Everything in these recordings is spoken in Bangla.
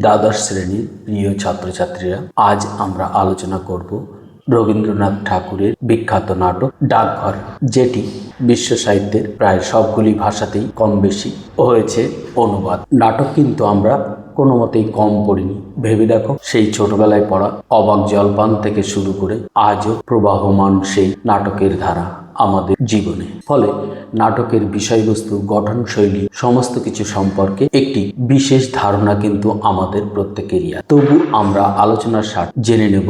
দ্বাদশ শ্রেণির প্রিয় ছাত্রছাত্রীরা, আজ আমরা আলোচনা করব রবীন্দ্রনাথ ঠাকুরের বিখ্যাত নাটক ডাকঘর, যেটি বিশ্ব সাহিত্যের প্রায় সবগুলি ভাষাতেই কম বেশি হয়েছে অনুবাদ। নাটক কিন্তু আমরা কোনো মতেই কম পড়িনি। ভেবে দেখো, সেই ছোটবেলায় পড়া অবাক জলপান থেকে শুরু করে আজও প্রবাহমান সেই নাটকের ধারা। আমাদের জীবনে। ফলে নাটকের বিষয়বস্তু, গঠনশৈলী, সমস্ত কিছু সম্পর্কে একটি বিশেষ ধারণা কিন্তু আমাদের প্রত্যেকেরই তবু আমরা আলোচনার সাথে জেনে নেব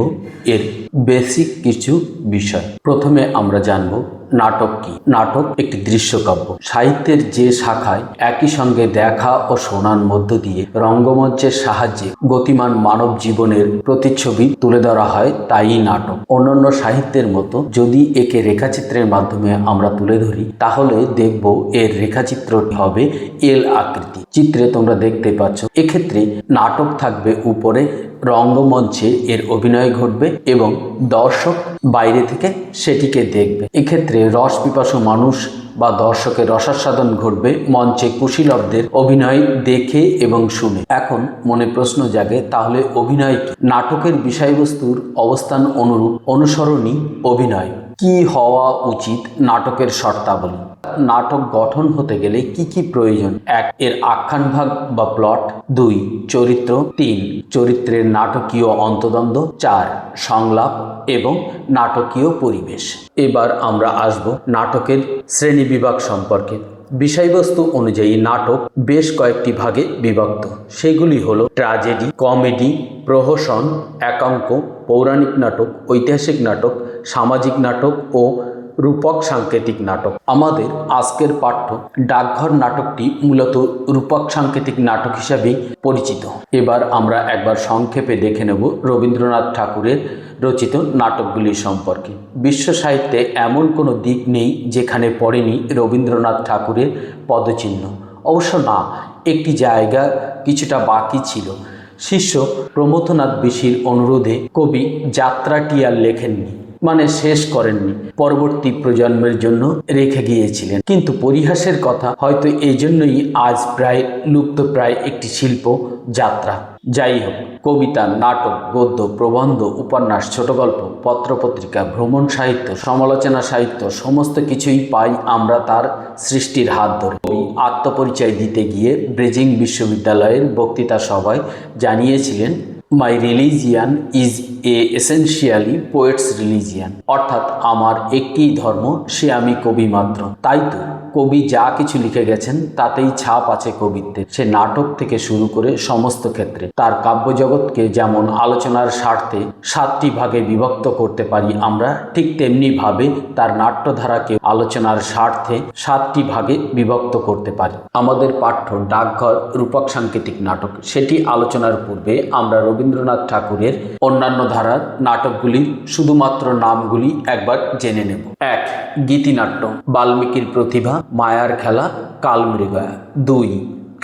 এর বেসিক কিছু বিষয়। প্রথমে আমরা জানব নাটক কি। নাটক একটি দৃশ্যকাব্য। সাহিত্যের যে শাখায় একই সঙ্গে দেখা ও শোনার মধ্য দিয়ে রঙ্গমঞ্চের সাহায্যে গতিমান মানব জীবনের প্রতিচ্ছবি তুলে ধরা হয় তাই নাটক। অন্যান্য সাহিত্যের মতো যদি একে রেখাচিত্রের মাধ্যমে আমরা তুলে ধরি, তাহলে দেখব এর রেখাচিত্রটি হবে এল আকৃতি। চিত্রে তোমরা দেখতে পাচ্ছ, এক্ষেত্রে নাটক থাকবে উপরে, রঙ্গমঞ্চে এর অভিনয় ঘটবে এবং দর্শক বাইরে থেকে সেটিকে দেখবে এক্ষেত্রে রস পিপাসু মানুষ বা দর্শকের রসাস্বাদন ঘটবে, মঞ্চে কুশীলবদের অভিনয় দেখে এবং শুনে এখন মনে প্রশ্ন জাগে, তাহলে অভিনয়? নাটকের বিষয়বস্তুর অবস্থান অনুরূপ অনুসরণী অভিনয় কি হওয়া উচিত নাটকের শর্তাবলী? নাটক গঠন হতে গেলে কি কি প্রয়োজন? এক, এর আখ্যান ভাগ বা প্লট। দুই, চরিত্র। তিন, চরিত্রের নাটকীয় অন্তদ্বন্দ্ব। চার, সংলাপ এবং নাটকীয় পরিবেশ। এবার আমরা আসব নাটকের শ্রেণি বিভাগ সম্পর্কে। বিষয়বস্তু অনুযায়ী নাটক বেশ কয়েকটি ভাগে বিভক্ত। সেগুলি হল ট্র্যাজেডি, কমেডি, প্রহসন, একাঙ্ক, পৌরাণিক নাটক, ঐতিহাসিক নাটক সামাজিক নাটক ও রূপক সাংকেতিক নাটক। আমাদের আজকের পাঠ্য ডাকঘর নাটকটি মূলত রূপক সাংকেতিক নাটক হিসাবেই পরিচিত। এবার আমরা একবার সংক্ষেপে দেখে নেব রবীন্দ্রনাথ ঠাকুরের রচিত নাটকগুলি সম্পর্কে। বিশ্ব সাহিত্যে এমন কোনো দিক নেই যেখানে পড়েনি রবীন্দ্রনাথ ঠাকুরের পদচিহ্ন। অবশ্য না, একটি জায়গা কিছুটা বাকি ছিল। শিষ্য প্রমথনাথ বিশির অনুরোধে কবি যাত্রাটি আর লেখেননি। মানে শেষ করেননি। পরবর্তী প্রজন্মের জন্য রেখে গিয়েছিলেন। কিন্তু পরিহাসের কথা হয়তো এই জন্যই আজ প্রায় লুপ্ত প্রায় একটি শিল্প যাত্রা। যাই হোক, কবিতা, নাটক, গদ্য, প্রবন্ধ, উপন্যাস ছোট গল্প পত্রপত্রিকা, ভ্রমণ সাহিত্য, সমালোচনা সাহিত্য, সমস্ত কিছুই পাই আমরা তার সৃষ্টির হাত ধরে। আত্মপরিচয় দিতে গিয়ে ব্রেজিং বিশ্ববিদ্যালয়ের বক্তৃতা সভায় জানিয়েছিলেন, my religion is a essentially poets religion অর্থাৎ আমার একটি ধর্ম, সে আমি কবি মাত্র। তাই তো, কবি যা কিছু লিখে গেছেন, তাতেই ছাপ আছে কবিত্বের। সে নাটক থেকে শুরু করে সমস্ত ক্ষেত্রে। তার কাব্যজগৎকে যেমন আলোচনার স্বার্থে সাতটি ভাগে বিভক্ত করতে পারি আমরা, ঠিক তেমনি ভাবে তার নাট্যধারাকে আলোচনার স্বার্থে সাতটি ভাগে বিভক্ত করতে পারি। আমাদের পাঠ্য ডাকঘর রূপক সাংকেতিক নাটক, সেটি আলোচনার পূর্বে আমরা রবীন্দ্রনাথ ঠাকুরের অন্যান্য ধারার নাটকগুলির শুধুমাত্র নামগুলি একবার জেনে নেব। এক গীতিনাট্য বাল্মীকির প্রতিভা, মায়ার খেলা, কালমৃগয়া। দুই,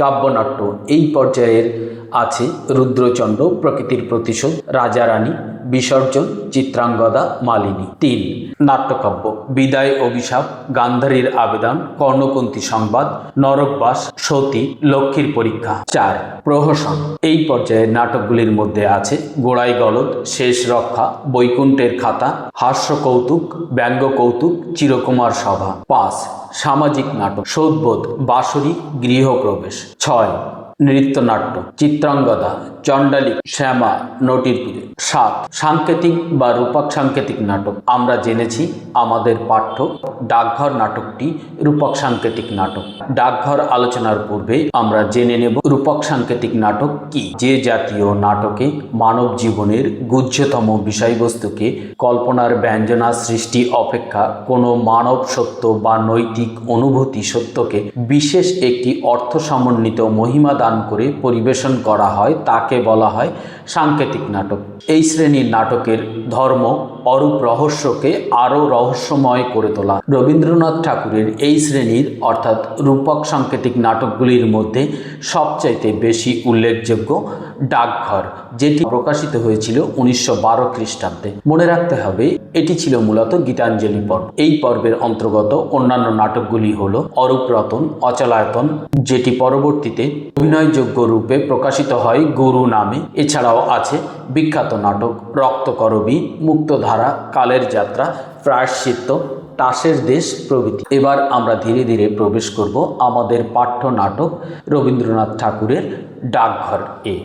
কাব্যনাট্য। এই পর্যায়ের আছে রুদ্রচন্দ্র, প্রকৃতির প্রতিশোধ, রাজারানী, বিসর্জন, চিত্রাঙ্গদা, মালিনী। তিন, নাট্যকাব্য, বিদায় অভিশাপ, গান্ধারীর আবেদন কর্ণকুন্তি সংবাদ, নরকবাস, সতী, লক্ষ্মীর পরীক্ষা। চার, প্রহসন, এই পর্যায়ের নাটকগুলির মধ্যে আছে গোড়াই গলদ, শেষ রক্ষা, বৈকুণ্ঠের খাতা, হাস্য কৌতুক, ব্যঙ্গ কৌতুক, চিরকুমার সভা। পাঁচ, সামাজিক নাটক সৌদ্বোধ বাসরী গৃহপ্রবেশ। ছয় নৃত্যনাট্য চিত্রাঙ্গদা। চণ্ডালী, শ্যামা, নটিরপুরে। সাত, সাংকেতিক বা রূপক সাংকেতিক নাটক। আমরা জেনেছি আমাদের পাঠ্য ডাকঘর নাটকটি রূপক সাংকেতিক নাটক। ডাকঘর আলোচনার পূর্বে আমরা জেনে নেব রূপক সাংকেতিক নাটক কি। যে জাতীয় নাটকে মানব জীবনের গুহ্যতম বিষয়বস্তুকে কল্পনার ব্যঞ্জনা সৃষ্টি অপেক্ষা কোনো মানব সত্য বা নৈতিক অনুভূতি সত্যকে বিশেষ একটি অর্থ সমন্বিত মহিমা দান করে পরিবেশন করা হয়, তাকে বলা হয় সাংকেতিক নাটক। এই শ্রেণির নাটকের ধর্ম অরূপ রহস্যকে আরও রহস্যময় করে তোলা। রবীন্দ্রনাথ ঠাকুরের এই শ্রেণির, অর্থাৎ রূপক সাংকেতিক নাটকগুলির মধ্যে সবচাইতে বেশি উল্লেখযোগ্য ডাকঘর, যেটি প্রকাশিত হয়েছিল উনিশশো বারো খ্রিস্টাব্দে। মনে রাখতে হবে, এটি ছিল মূলত গীতাঞ্জলি পর্ব। এই পর্বের অন্তর্গত অন্যান্য নাটকগুলি হল অরূপ রতন অচলায়তন যেটি পরবর্তীতে অভিনয়যোগ্য রূপে প্রকাশিত হয় গুরু নামে। এছাড়াও আছে বিখ্যাত নাটক রক্তকরবী, মুক্তধারা, কালের যাত্রা, প্রায়শ্চিত্ত, তাসের দেশ প্রভৃতি। এবার আমরা ধীরে ধীরে প্রবেশ করব আমাদের পাঠ্য নাটক রবীন্দ্রনাথ ঠাকুরের ডাকঘর এ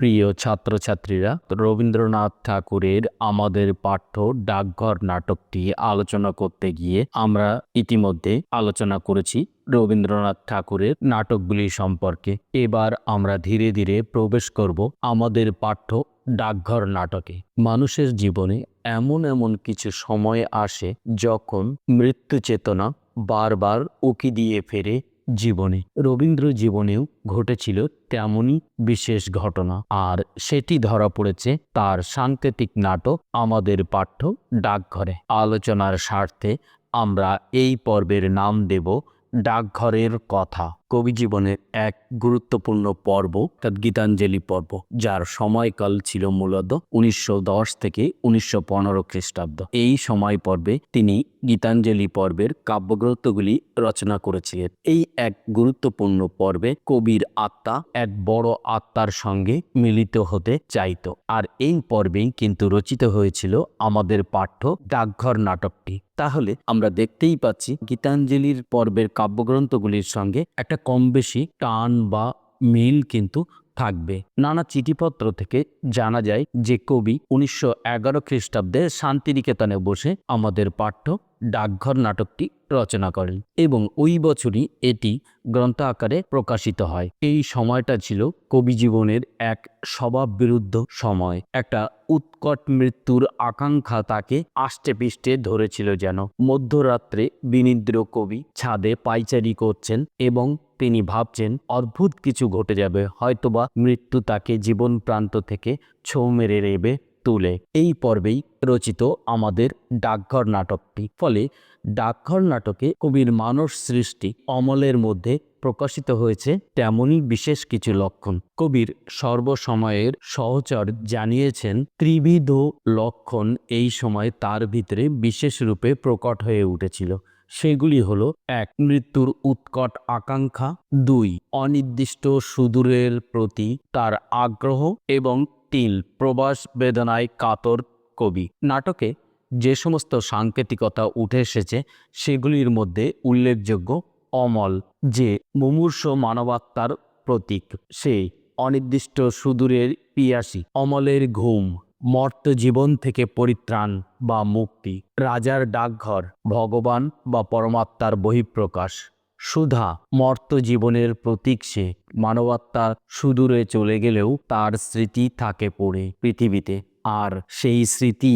প্রিয় ছাত্রছাত্রীরা, রবীন্দ্রনাথ ঠাকুরের আমাদের পাঠ্য ডাকঘর নাটকটি আলোচনা করতে গিয়ে আমরা ইতিমধ্যে আলোচনা করেছি রবীন্দ্রনাথ ঠাকুরের নাটকগুলি সম্পর্কে। এবার আমরা ধীরে ধীরে প্রবেশ করব আমাদের পাঠ্য ডাকঘর নাটকে। মানুষের জীবনে এমন এমন কিছু সময় আসে যখন মৃত্যু চেতনা বারবার উকি দিয়ে ফেরে জীবনে। রবীন্দ্র জীবনেও ঘটেছিল তেমনই বিশেষ ঘটনা। আর সেটি ধরা পড়েছে তার সাংকেতিক নাটক আমাদের পাঠ্য ডাকঘরে। আলোচনার স্বার্থে আমরা এই পর্বের নাম দেব ডাকঘরের কথা। কবি জীবনের এক গুরুত্বপূর্ণ পর্ব, অর্থাৎ গীতাঞ্জলি পর্ব, যার সময়কাল ছিল মূলত উনিশশো দশ থেকে উনিশশো পনেরো খ্রিস্টাব্দ। এই সময় পর্বে তিনি গীতাঞ্জলি পর্বের কাব্যগ্রন্থগুলি রচনা করেছিলেন। এই এক গুরুত্বপূর্ণ পর্বে কবির আত্মা এক বড় আত্মার সঙ্গে মিলিত হতে চাইত। আর এই পর্বেই কিন্তু রচিত হয়েছিল আমাদের পাঠ্য ডাকঘর নাটকটি। তাহলে আমরা দেখতেই পাচ্ছি গীতাঞ্জলির পর্বের কাব্যগ্রন্থগুলির সঙ্গে একটা কম বেশি টান বা মিল কিন্তু থাকবে। নানা চিঠিপত্র থেকে জানা যায় যে কবি উনিশশো এগারো খ্রিস্টাব্দে শান্তিনিকেতনে বসে আমাদের পাঠ্য ডাকঘর নাটকটি রচনা করেন এবং ওই বছরই এটি গ্রন্থ আকারে প্রকাশিত হয়। এই সময়টা ছিল কবি জীবনের এক স্বভাব বিরুদ্ধ সময়। একটা উৎকট মৃত্যুর আকাঙ্ক্ষা তাকে আষ্টে পিষ্টে ধরেছিল যেন। মধ্যরাত্রে বিনিদ্র কবি ছাদে পাইচারি করছেন এবং তিনি ভাবছেন, অদ্ভুত কিছু ঘটে যাবে। হয়তোবা মৃত্যু তাকে জীবন প্রান্ত থেকে ছৌ মেরে নেবে। তুলে এই পর্বেই রচিত আমাদের ডাকঘর নাটকটি। ফলে ডাকঘর নাটকে কবির মানস সৃষ্টি অমলের মধ্যে প্রকাশিত হয়েছে তেমনই বিশেষ কিছু লক্ষণ। কবির সর্বসময়ের সহচর জানিয়েছেন, ত্রিবিধ লক্ষণ এই সময় তার ভিতরে বিশেষ রূপে প্রকট হয়ে উঠেছিল। সেগুলি হল এক, মৃত্যুর উৎকট আকাঙ্ক্ষা, দুই, অনির্দিষ্ট সুদূরের প্রতি তার আগ্রহ এবং তিন প্রবাস বেদনায় কাতর কবি। নাটকে যে সমস্ত সাংকেতিকতা উঠে এসেছে, সেগুলির মধ্যে উল্লেখযোগ্য অমল, যে মুমূর্ষ মানবাত্মার প্রতীক, সেই অনির্দিষ্ট সুদূরের পিয়াসী, অমলের ঘুম, মর্ত জীবন থেকে পরিত্রাণ বা মুক্তি, রাজার ডাকঘর, ভগবান বা পরমাত্মার বহিঃপ্রকাশ। সুধা মর্ত জীবনের প্রতীক সে। মানবাত্মা সুদূরে চলে গেলেও তার স্মৃতি থাকে পড়ে পৃথিবীতে। আর সেই স্মৃতি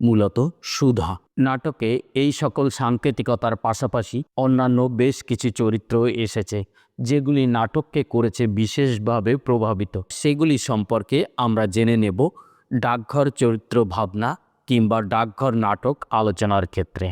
মূলত সুধা। নাটকে এই সকল সাংকেতিকতার পাশাপাশি অন্যান্য বেশ কিছু চরিত্র এসেছে, যেগুলি নাটককে করেছে বিশেষভাবে প্রভাবিত। সেগুলি সম্পর্কে আমরা জেনে নেব ডাকঘর চরিত্র ভাবনা কিংবা ডাকঘর নাটক আলোচনার ক্ষেত্রে।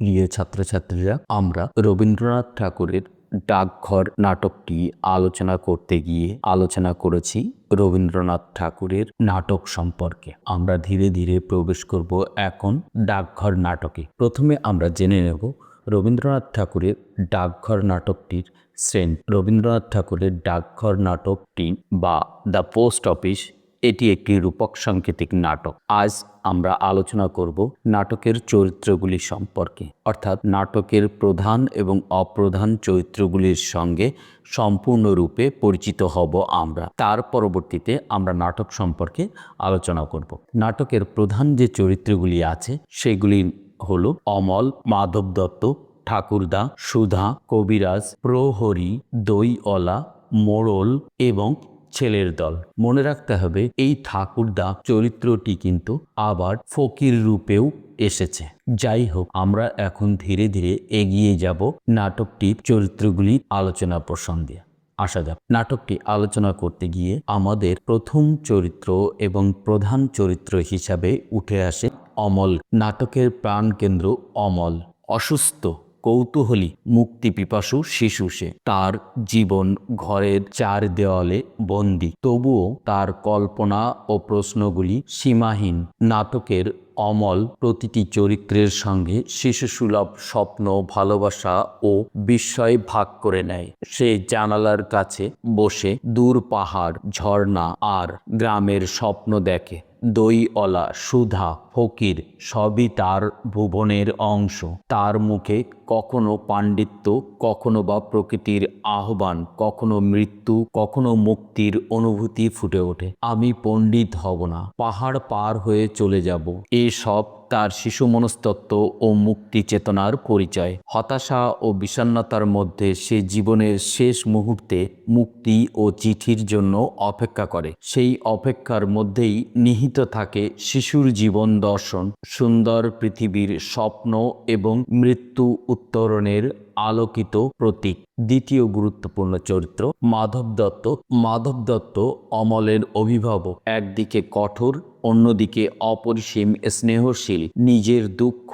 প্রিয় ছাত্রছাত্রীরা, আমরা রবীন্দ্রনাথ ঠাকুরের ডাকঘর নাটকটি আলোচনা করতে গিয়ে আলোচনা করেছি রবীন্দ্রনাথ ঠাকুরের নাটক সম্পর্কে। আমরা ধীরে ধীরে প্রবেশ করব এখন ডাকঘর নাটকে। প্রথমে আমরা জেনে নেব রবীন্দ্রনাথ ঠাকুরের ডাকঘর নাটকটির শ্রেণি। রবীন্দ্রনাথ ঠাকুরের ডাকঘর নাটকটি বা দ্য পোস্ট অফিস এটি একটি রূপক সাংকেতিক নাটক। আজ আমরা আলোচনা করব নাটকের চরিত্রগুলি সম্পর্কে, অর্থাৎ নাটকের প্রধান এবং অপ্রধান চরিত্রগুলির সঙ্গে সম্পূর্ণরূপে পরিচিত হব আমরা। তার পরবর্তীতে আমরা নাটক সম্পর্কে আলোচনা করব। নাটকের প্রধান যে চরিত্রগুলি আছে, সেগুলি হলো অমল, মাধব দত্ত, ঠাকুরদা, সুধা, কবিরাজ, প্রহরী, দইওয়ালা, মোড়ল এবং ছেলের দল। মনে রাখতে হবে, এই ঠাকুরদা চরিত্রটি কিন্তু আবার ফকির রূপেও এসেছে। যাই হোক, আমরা এখন ধীরে ধীরে এগিয়ে যাব নাটকটির চরিত্রগুলি আলোচনা প্রসঙ্গে। আসা যাক নাটকটি আলোচনা করতে গিয়ে আমাদের প্রথম চরিত্র এবং প্রধান চরিত্র হিসাবে উঠে আসে অমল। নাটকের প্রাণকেন্দ্র অমল। অসুস্থ। কৌতূহলী মুক্তি পিপাসু শিশু সে। তার জীবন ঘরের চার দেওয়ালে বন্দি। তবুও তার কল্পনা ও প্রশ্নগুলি সীমাহীন। নাটকের অমল প্রতিটি চরিত্রের সঙ্গে শিশুসুলভ স্বপ্ন, ভালোবাসা ও বিস্ময় ভাগ করে নেয়। সে জানালার কাছে বসে দূর পাহাড়, ঝর্ণা আর গ্রামের স্বপ্ন দেখে। দইওয়ালা, সুধা, ফকির সবই তার ভুবনের অংশ। তার মুখে কখনো পাণ্ডিত্য, কখনো বা প্রকৃতির আহ্বান, কখনো মৃত্যু, কখনো মুক্তির অনুভূতি ফুটে ওঠে। আমি পণ্ডিত হব না, পাহাড় পার হয়ে চলে যাব। এসব তার শিশু মনস্তত্ব ও মুক্তি চেতনার পরিচয়। হতাশা ও বিষণ্নতার মধ্যে সে জীবনের শেষ মুহূর্তে মুক্তি ও চিঠির জন্য অপেক্ষা করে। সেই অপেক্ষার মধ্যেই নিহিত থাকে শিশুর জীবন দর্শন। সুন্দর পৃথিবীর স্বপ্ন এবং মৃত্যু উত্তরণের আলোকিত প্রতীক। দ্বিতীয় গুরুত্বপূর্ণ চরিত্র মাধব দত্ত। মাধব দত্ত অমলের অভিভাবক। একদিকে কঠোর, অন্যদিকে অপরিসীম স্নেহশীল। নিজের দুঃখ,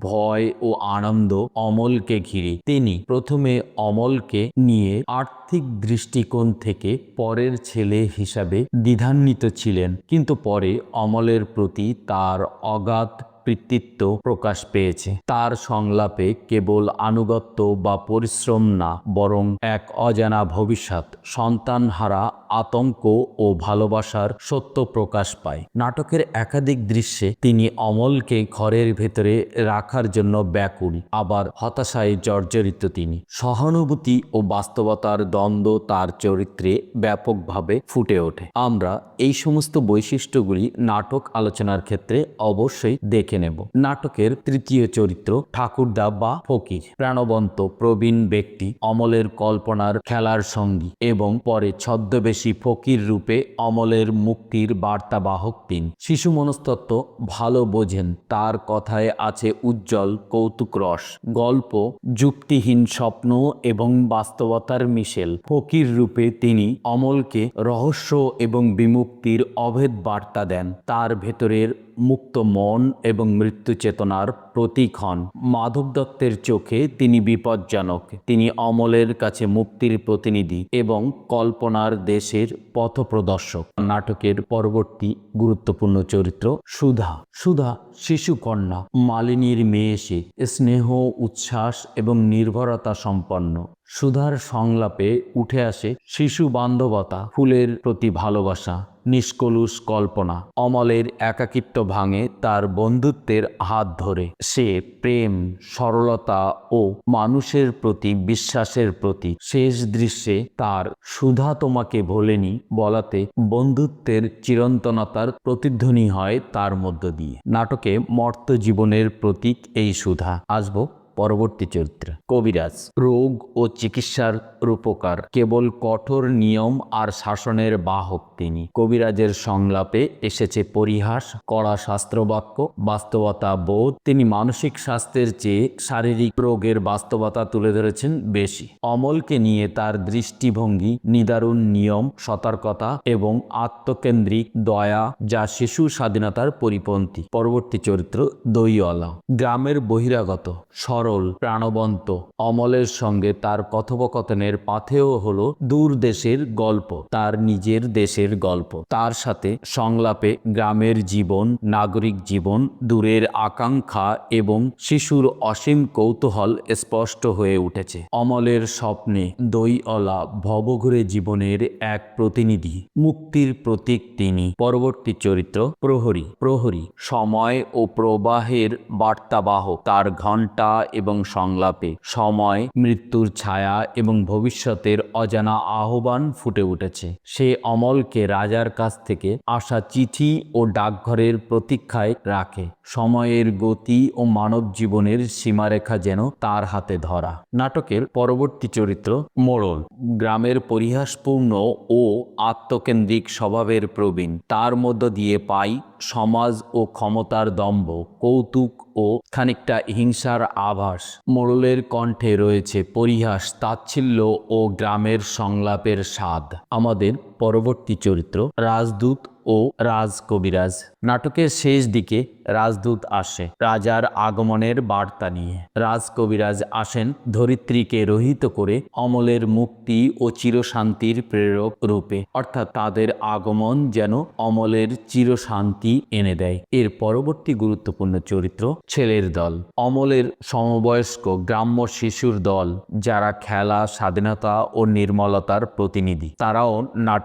ভয় ও আনন্দ অমলকে ঘিরে। তিনি প্রথমে অমলকে নিয়ে আর্থিক দৃষ্টিকোণ থেকে পরের ছেলে হিসাবে দ্বিধান্বিত ছিলেন। কিন্তু পরে অমলের প্রতি তার অগাধ কৃতিত্ব প্রকাশ পেয়েছে। তার সংলাপে কেবল আনুগত্য বা পরিশ্রম না, বরং এক অজানা ভবিষ্যৎ, সন্তানহারা আতঙ্ক ও ভালোবাসার সত্য প্রকাশ পায়। নাটকের একাধিক দৃশ্যে তিনি অমলকে ঘরের ভেতরে রাখার জন্য ব্যাকুল, আবার হতাশায় জর্জরিত তিনি। সহানুভূতি ও বাস্তবতার দ্বন্দ্ব তার চরিত্রে ব্যাপকভাবে ফুটে ওঠে। আমরা এই সমস্ত বৈশিষ্ট্যগুলি নাটক আলোচনার ক্ষেত্রে অবশ্যই দেখে নেব। নাটকের তৃতীয় চরিত্র ঠাকুরদা বা ফকির, প্রাণবন্ত প্রবীণ ব্যক্তি, অমলের কল্পনার খেলার সঙ্গী এবং পরে ছদ্মবেশী ফকির রূপে অমলের মুক্তির বার্তাবাহক তিন। শিশু মনস্তত্ত্ব ভালো বোঝেন, তার কথায় আছে উজ্জ্বল কৌতুক রস। গল্প যুক্তিহীন স্বপ্ন এবং বাস্তবতার মিশেল। ফকির রূপে তিনি অমলকে রহস্য এবং বিমুক্তির অভেদ বার্তা দেন। তার ভেতরের মুক্ত মন এবং মৃত্যু চেতনার প্রতীক হন মাধব দত্তের চোখে তিনি বিপজ্জনক। তিনি অমলের কাছে মুক্তির প্রতিনিধি এবং কল্পনার দেশের পথপ্রদর্শক নাটকের পরবর্তী গুরুত্বপূর্ণ চরিত্র সুধা। সুধা শিশুকন্যা, মালিনীর মেয়ে সে, স্নেহ, উচ্ছ্বাস এবং নির্ভরতা সম্পন্ন। সুধার সংলাপে উঠে আসে শিশু বান্ধবতা, ফুলের প্রতি ভালোবাসা, নিষ্কলুষ কল্পনা। অমলের একাকিত্ব ভাঙে তার বন্ধুত্বের হাত ধরে। সে প্রেম, সরলতা ও মানুষের প্রতি, বিশ্বাসের প্রতি শেষ দৃশ্যে তার সুধা তোমাকে ভোলেনি বলাতে বন্ধুত্বের চিরন্তনতার প্রতিধ্বনি হয় তার মধ্য দিয়ে। নাটকে মর্ত জীবনের প্রতীক এই সুধা। আসব পরবর্তী চরিত্র। কবিরাজ, রোগ ও চিকিৎসার রূপকার, কেবল কঠোর নিয়ম আর শাসনের বাহক তিনি। কবিরাজের সংলাপে এসেছে পরিহাস, কড়া শাস্ত্রবাক্য, বাস্তবতা বোধ। তিনি মানসিক স্বাস্থ্যের চেয়ে শারীরিক রোগের বাস্তবতা তুলে ধরেছেন বেশি। অমলকে নিয়ে তার দৃষ্টিভঙ্গি, নিদারুণ নিয়ম, সতর্কতা এবং আত্মকেন্দ্রিক দয়া যা শিশু স্বাধীনতার পরিপন্থী। পরবর্তী চরিত্র দইওয়ালা। গ্রামের বহিরাগত, সরল প্রাণবন্ত। অমলের সঙ্গে তার কথোপকথনের পাথেও হল দূর দেশের গল্প, তার নিজের দেশের গল্প। তার সাথে সংলাপে গ্রামের জীবন, নাগরিক জীবন, দূরের আকাঙ্ক্ষা এবং শিশুর অসীম কৌতূহল স্পষ্ট হয়ে উঠেছে। অমলের স্বপ্নে দইঅলা ভবঘুরে জীবনের এক প্রতিনিধি, মুক্তির প্রতীক তিনি। পরবর্তী চরিত্র প্রহরী। প্রহরী, সময় ও প্রবাহের বার্তাবাহক। তার ঘণ্টা এবং সংলাপে। সময়, মৃত্যুর ছায়া এবং ভবিষ্যতের অজানা আহ্বান ফুটে উঠেছে। সে অমলকে রাজার কাছ থেকে আসা চিঠি ও ডাকঘরের প্রতীক্ষায় রাখে। সময়ের গতি ও মানব জীবনের সীমারেখা যেন তার হাতে ধরা। নাটকের পরবর্তী চরিত্র মোড়ল। গ্রামের পরিহাসপূর্ণ ও আত্মকেন্দ্রিক স্বভাবের প্রবীণ। তার মধ্য দিয়ে পাই সমাজ ও ক্ষমতার দম্ভ, কৌতুক ও খানিকটা হিংসার আভাস। মোড়লের কণ্ঠে রয়েছে পরিহাস, তাচ্ছিল্য ও গ্রামের সংলাপের স্বাদ। আমাদের পরবর্তী চরিত্র রাজদূত ও রাজ কবিরাজ নাটকের শেষ দিকে রাজদূত আসে রাজার আগমনের বার্তা নিয়ে। রাজ কবিরাজ আসেন ধরিত্রীকে রহিত করে অমলের মুক্তি ও চিরশান্তির প্রেরক রূপে। অর্থাৎ তাদের আগমন যেন অমলের চিরশান্তি এনে দেয়। এর পরবর্তী গুরুত্বপূর্ণ চরিত্র ছেলের দল। অমলের সমবয়স্ক গ্রাম্য শিশুর দল, যারা খেলা, স্বাধীনতা ও নির্মলতার প্রতিনিধি। তারাও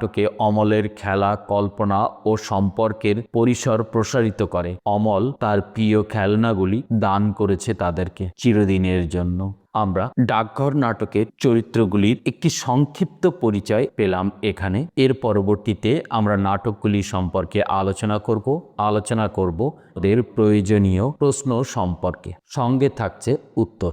নাটকে অমলের খেলা, কল্পনা ও সম্পর্কের পরিসর প্রসারিত করে। অমল তার প্রিয় খেলনাগুলি দান করেছে তাদেরকে চিরদিনের জন্য। আমরা ডাকঘর নাটকের চরিত্রগুলির একটি সংক্ষিপ্ত পরিচয় পেলাম এখানে। এর পরবর্তীতে আমরা নাটকগুলি সম্পর্কে আলোচনা করব আলোচনা করব ওদের প্রয়োজনীয় প্রশ্ন সম্পর্কে। সঙ্গে থাকছে উত্তর।